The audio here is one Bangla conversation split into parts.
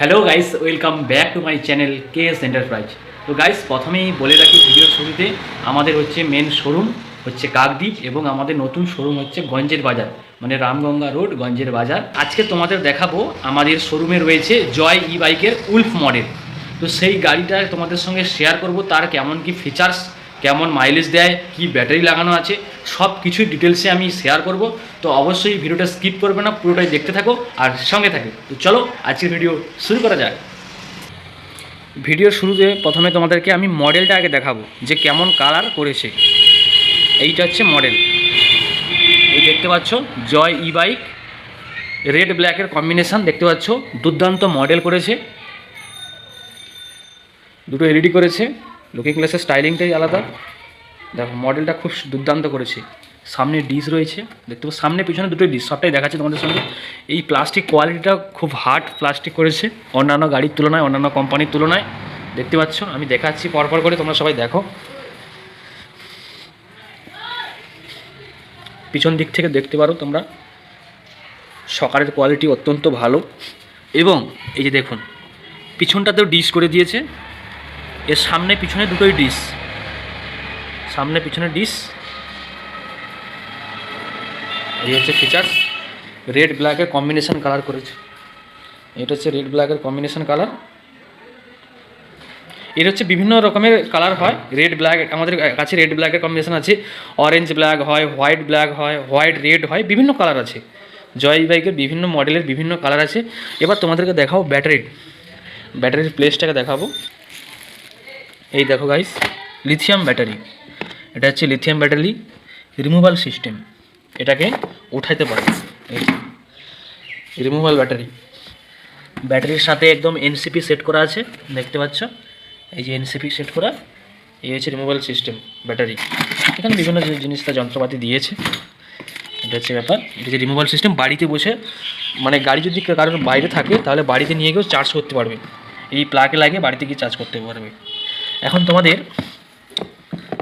Hello guys welcome back to my channel K S enterprise তো গাইস প্রথমেই বলে রাখি ভিডিওর শুরুতে, আমাদের হচ্ছে মেন শোরুম হচ্ছে কাকদ্বীপ এবং আমাদের নতুন শোরুম হচ্ছে গঞ্জের বাজার মানে রামগঙ্গা রোড গঞ্জের বাজার। আজকে তোমাদের দেখাবো, আমাদের শোরুমে রয়েছে জয় ই বাইকের উলফ মডেল তো, সেই গাড়িটা তোমাদের সঙ্গে শেয়ার করব, তার কেমন কি ফিচার্স কেমন মাইলেজ দেয়, কি ব্যাটারি লাগানো আছে, সব কিছুই ডিটেলসে আমি শেয়ার করব। তো অবশ্যই ভিডিওটা স্কিপ করবে না, পুরোটাই দেখতে থাকো আর সঙ্গে থাকে। তো চলো, আজকের ভিডিও শুরু করা যাক। ভিডিওর শুরুতে প্রথমে তোমাদেরকে আমি মডেলটা আগে দেখাবো, যে কেমন কালার করেছে। এইটা হচ্ছে মডেল এই দেখতে পাচ্ছ, জয় ই বাইক রেড ব্ল্যাকের কম্বিনেশন দেখতে পাচ্ছ, দুর্দান্ত মডেল করেছে। দুটো এলইডি করেছে। লুকিং গ্লাসের স্টাইলিংটাই আলাদা। দেখো, মডেলটা খুব দুর্দান্ত করেছে। সামনে ডিস রয়েছে, দেখতে পাচ্ছ, সামনে পিছনে দুটোই ডিস সবটাই দেখাচ্ছে তোমাদের সঙ্গে। এই প্লাস্টিক কোয়ালিটিটা খুব হার্ড প্লাস্টিক করেছে, অন্যান্য গাড়ির তুলনায়, অন্যান্য কোম্পানির তুলনায়। দেখতে পাচ্ছ, আমি দেখাচ্ছি পরপর করে, তোমরা সবাই দেখো। পিছন দিক থেকে দেখতে পারো তোমরা, সকালের কোয়ালিটি অত্যন্ত ভালো। এবং এই যে দেখুন, পিছনটাতেও ডিস করে দিয়েছে। এর সামনে পিছনে দুটোই ডিস। সামনে পিছনে ডিস। এই হচ্ছে ফিচার্স রেড ব্ল্যাকের কম্বিনেশান কালার করেছে। এটা হচ্ছে রেড ব্ল্যাকের কম্বিনেশান কালারের হচ্ছে বিভিন্ন রকমের কালার হয়। রেড ব্ল্যাক আমাদের কাছে রেড ব্ল্যাকের কম্বিনেশান আছে। অরেঞ্জ ব্ল্যাক হয় হোয়াইট ব্ল্যাক হয় হোয়াইট রেড হয়, বিভিন্ন কালার আছে। জয় বাইকের বিভিন্ন মডেলের বিভিন্ন কালার আছে। এবার তোমাদেরকে দেখাও ব্যাটারি ব্যাটারির প্লেসটাকে দেখাবো। এই দেখো গাইস লিথিয়াম ব্যাটারি এটা হচ্ছে লিথিয়াম ব্যাটারি রিমুভাল সিস্টেম এটাকে উঠাইতে পারবে এই রিমুভাল ব্যাটারি ব্যাটারির সাথে একদম এনসিপি সেট করা আছে, দেখতে পাচ্ছ? এই যে এনসিপি সেট করা, এই হচ্ছে রিমুভাল সিস্টেম ব্যাটারি এখানে বিভিন্ন জিনিস- তার যন্ত্রপাতি দিয়েছে। এটা হচ্ছে ব্যাপার। এটা যে রিমুভাল সিস্টেম বাড়িতে বসে মানে গাড়ি যদি কারোর বাইরে থাকে, তাহলে বাড়িতে নিয়ে গিয়েও চার্জ করতে পারবে। এই প্লাগে লাগিয়ে বাড়িতে গিয়ে চার্জ করতে পারবে। এখন তোমাদের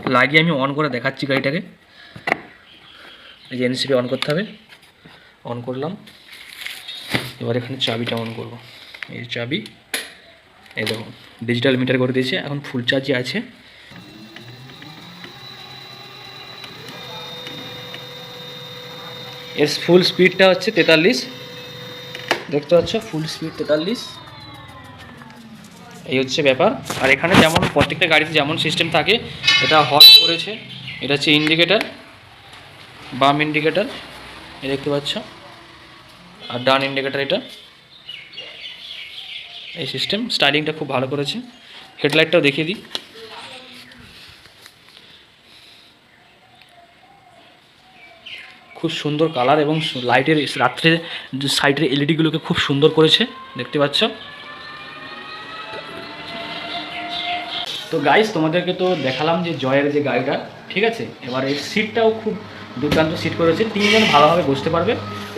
লাগিয়ে আমি অন করে দেখাচ্ছি গাড়িটাকে। এই যে এনসিপি অন করতে হবে। অন করলাম। এবার এখানে চাবিটা অন করব। এই চাবি, এই দেখো ডিজিটাল মিটার করে দিয়েছে। এখন ফুল চার্জে আছে। এর ফুল স্পিডটা হচ্ছে তেতাল্লিশ। দেখতে পাচ্ছ? ফুল স্পিড তেতাল্লিশ। এই হচ্ছে ব্যাপার। আর এখানে যেমন প্রত্যেকটা গাড়িতে যেমন সিস্টেম থাকে, এটা হট করেছে, এটা হচ্ছে ইন্ডিকেটার বাম ইন্ডিকেটার এই দেখতে পাচ্ছ, আর ডান ইন্ডিকেটার এটা। এই সিস্টেম স্টাইলিংটা খুব ভালো করেছে। হেডলাইটটাও দেখিয়ে দিই। খুব সুন্দর কালার এবং লাইটের রাত্রে সাইডের এলইডিগুলোকে খুব সুন্দর করেছে, দেখতে পাচ্ছ? তো গাইস তোমাদেরকে তো দেখালাম যে জয়ের যে গাড়িটা ঠিক আছে? এবার এর সিটটাও খুব দুর্দান্ত সিট করেছে। তিনজন ভালোভাবে বসতে পারবে।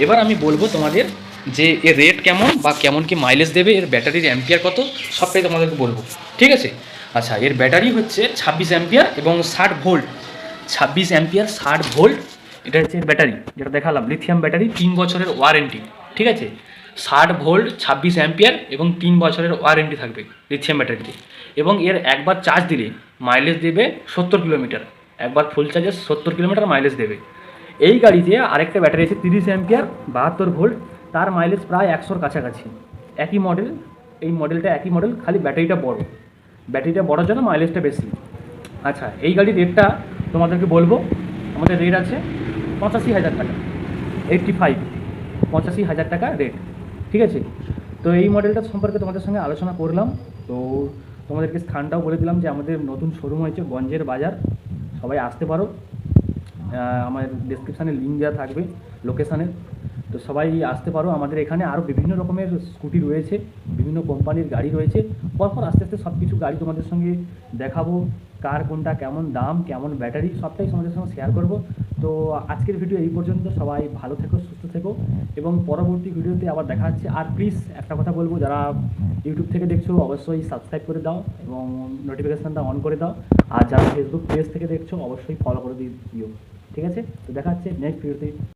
এবার আমি বলব তোমাদের যে এর রেট কেমন বা কেমন কি মাইলেজ দেবে, এর ব্যাটারির অ্যাম্পিয়ার কত, সবটাই তোমাদেরকে বলব। ঠিক আছে? আচ্ছা এর ব্যাটারি হচ্ছে ছাব্বিশ অ্যাম্পিয়ার এবং ষাট ভোল্ট ছাব্বিশ অ্যাম্পিয়ার ষাট ভোল্ট এটা হচ্ছে ব্যাটারি যেটা দেখালাম লিথিয়াম ব্যাটারি তিন বছরের ওয়ারেন্টি ঠিক আছে? ষাট ভোল্ট, ছাব্বিশ অ্যাম্পিয়ার এবং তিন বছরের ওয়ারেন্টি থাকবে লিথিয়াম ব্যাটারিতে এবং এর একবার চার্জ দিলে মাইলেজ দেবে সত্তর কিলোমিটার। একবার ফুল চার্জে সত্তর কিলোমিটার মাইলেজ দেবে। এই গাড়িতে আরেকটা ব্যাটারি আছে তিরিশ অ্যাম্পিয়ার, বাহাত্তর ভোল্ট, তার মাইলেজ প্রায় একশোর কাছাকাছি। একই মডেল এই মডেলটা একই মডেল খালি ব্যাটারিটা বড়। ব্যাটারিটা বড়ার জন্য মাইলেজটা বেশি। আচ্ছা এই গাড়ির রেটটা তোমাদেরকে বলব। আমাদের রেট আছে পঁচাশি হাজার টাকা। এইটটি ফাইভ পঁচাশি হাজার টাকা রেট ঠিক আছে? তো এই মডেলটা সম্পর্কে তোমাদের সঙ্গে আলোচনা করলাম। তো তোমাদেরকে স্থানটাও বলে দিলাম যে আমাদের নতুন শোরুম হয়েছে গঞ্জের বাজার। সবাই আসতে পারো। আমার ডিসক্রিপশানে লিঙ্ক দেওয়া থাকবে লোকেশানের তো সবাই আসতে পারো। আমাদের এখানে আরও বিভিন্ন রকমের স্কুটি রয়েছে, বিভিন্ন কোম্পানির গাড়ি রয়েছে। পরপর আস্তে আস্তে সব কিছু গাড়ি তোমাদের সঙ্গে দেখাবো, কার কোনটা কেমন দাম, কেমন ব্যাটারি সবটাই তোমাদের সঙ্গে শেয়ার করব। তো আজকের ভিডিও এই পর্যন্ত, সবাই ভালো থেকো, সুস্থ থেকো, এবং পরবর্তী ভিডিওতে আবার দেখা হচ্ছে। আর প্লিজ একটা কথা বলব, যারা ইউটিউব থেকে দেখছ, অবশ্যই সাবস্ক্রাইব করে দাও এবং নোটিফিকেশানটা অন করে দাও। আর যারা ফেসবুক পেজ থেকে দেখছ, অবশ্যই ফলো করে দিও। ঠিক আছে? তো দেখা হচ্ছে নেক্সট ভিডিওতে